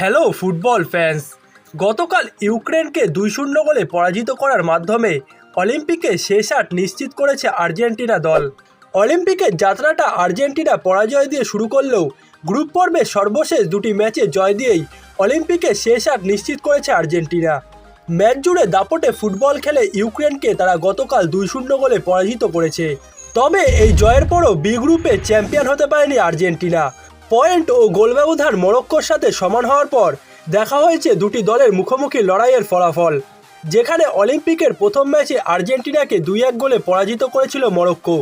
Hello football fans. গতকাল ইউক্রেনকে দুই শূন্য গোলে পরাজিত করার মাধ্যমে অলিম্পিকে শেষ আট নিশ্চিত করেছে আর্জেন্টিনা দল। অলিম্পিকের যাত্রাটা আর্জেন্টিনা পরাজয় দিয়ে শুরু করলেও গ্রুপ পর্বে সর্বশেষ দুটি ম্যাচে জয় দিয়েই অলিম্পিকে শেষ আট নিশ্চিত করেছে আর্জেন্টিনা। ম্যাচ জুড়ে দাপটে ফুটবল খেলে ইউক্রেনকে তারা গতকাল দুই শূন্য গোলে পরাজিত করেছে। তবে এই জয়ের পরও বি গ্রুপে চ্যাম্পিয়ন হতে পারেনি আর্জেন্টিনা। পয়েন্ট ও গোল ব্যবধান মরক্কোর সাথে সমান হওয়ার পর দেখা হয়েছে দুটি দলের মুখোমুখি লড়াইয়ের ফলাফল, যেখানে অলিম্পিকের প্রথম ম্যাচে আর্জেন্টিনাকে দুই এক গোলে পরাজিত করেছিল মরক্কো।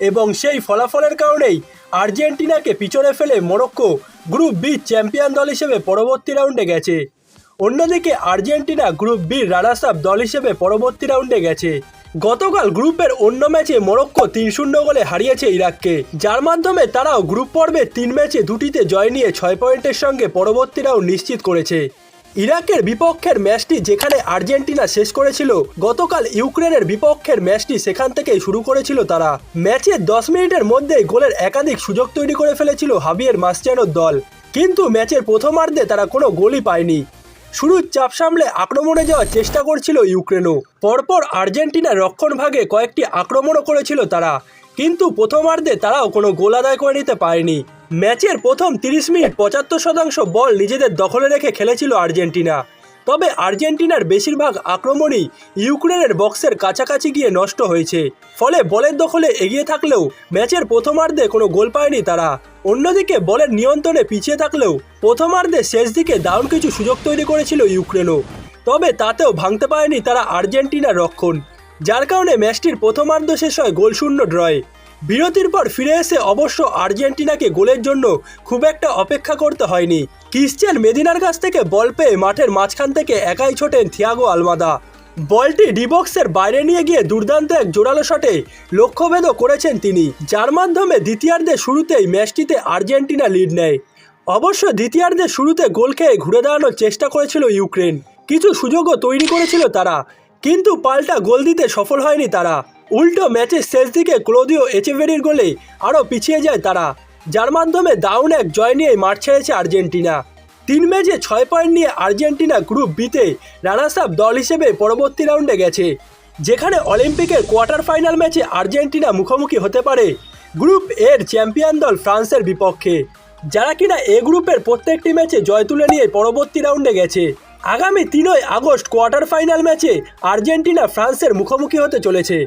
এবং সেই ফলাফলের কারণেই আর্জেন্টিনাকে পিছনে ফেলে মরক্কো গ্রুপ বি চ্যাম্পিয়ন দল হিসেবে পরবর্তী রাউন্ডে গেছে। অন্যদিকে Argentina group B runners up দল হিসেবে পরবর্তী রাউন্ডে গেছে। গতকাল গ্রুপের অন্য ম্যাচে মরক্কো তিন শূন্য গোলে হারিয়েছে ইরাককে। যার মাধ্যমে তারাও গ্রুপ পর্বে তিন ম্যাচে দুটিতে জয় নিয়ে ছয় পয়েন্টের সঙ্গে পরবর্তী রাউন্ড নিশ্চিত করেছে। ইরাকের বিপক্ষের ম্যাচটি যেখানে আর্জেন্টিনা শেষ করেছিল, গতকাল ইউক্রেনের বিপক্ষের ম্যাচটি সেখান থেকেই শুরু করেছিল তারা। ম্যাচের দশ মিনিটের মধ্যেই গোলের একাধিক সুযোগ তৈরি করে ফেলেছিল হাবিয়ের মাস্টানোর দল। কিন্তু ম্যাচের প্রথমার্ধে তারা কোনো গোলই পায়নি। শুরুর চাপ সামলে আক্রমণে যাওয়ার চেষ্টা করছিল ইউক্রেনও। পরপর আর্জেন্টিনার রক্ষণভাগে কয়েকটি আক্রমণও করেছিল তারা। কিন্তু প্রথমার্ধে তারাও কোনো গোল আদায় করে নিতে পারেনি। ম্যাচের প্রথম তিরিশ মিনিট পঁচাত্তর শতাংশ বল নিজেদের দখলে রেখে খেলেছিল আর্জেন্টিনা। তবে আর্জেন্টিনার বেশিরভাগ আক্রমণই ইউক্রেনের বক্সের কাছাকাছি গিয়ে নষ্ট হয়েছে। ফলে বলের দখলে এগিয়ে থাকলেও ম্যাচের প্রথমার্ধে কোনো গোল পায়নি তারা। অন্যদিকে বলের নিয়ন্ত্রণে পিছিয়ে থাকলেও প্রথমার্ধে শেষ দিকে দারুণ কিছু সুযোগ তৈরি করেছিল ইউক্রেনও। তবে তাতেও ভাঙতে পারেনি তারা আর্জেন্টিনার রক্ষণ, যার কারণে ম্যাচটির প্রথমার্ধ শেষ হয় গোলশূন্য ড্রয়ে। বিরতির পর ফিরে এসে অবশ্য আর্জেন্টিনাকে গোলের জন্য খুব একটা অপেক্ষা করতে হয়নি। ক্রিশ্চিয়ান মেদিনার কাছ থেকে বল পেয়ে মাঠের মাঝখান থেকে একাই ছোটেন থিয়াগো আলমাদা। বলটি ডিবক্সের বাইরে নিয়ে গিয়ে দুর্দান্ত এক জোরালো শটে লক্ষ্যভেদও করেছেন তিনি। যার মাধ্যমে দ্বিতীয়ার্ধে শুরুতেই ম্যাচটিতে আর্জেন্টিনা লিড নেয়। অবশ্য দ্বিতীয়ার্ধের শুরুতে গোল খেয়ে ঘুরে দাঁড়ানোর চেষ্টা করেছিল ইউক্রেন। কিছু সুযোগও তৈরি করেছিল তারা, কিন্তু পাল্টা গোল দিতে সফল হয়নি তারা। উল্টো ম্যাচের শেষ দিকে ক্লোদিও এচেভেরির গোলে আরও পিছিয়ে যায় তারা। যার মাধ্যমে দাউন এক জয় নিয়ে মাঠ ছেড়েছে আর্জেন্টিনা। তিন ম্যাচে ছয় পয়েন্ট নিয়ে আর্জেন্টিনা গ্রুপ বিতে রানার্স আপ দল হিসেবে পরবর্তী রাউন্ডে গেছে। যেখানে অলিম্পিকের কোয়ার্টার ফাইনাল ম্যাচে আর্জেন্টিনা মুখোমুখি হতে পারে গ্রুপ এর চ্যাম্পিয়ন দল ফ্রান্সের বিপক্ষে। যারা কিনা এ গ্রুপের প্রত্যেকটি ম্যাচে জয় তুলে নিয়ে পরবর্তী রাউন্ডে গেছে। আগামী তিনই আগস্ট কোয়ার্টার ফাইনাল ম্যাচে আর্জেন্টিনা ফ্রান্সের মুখোমুখি হতে চলেছে।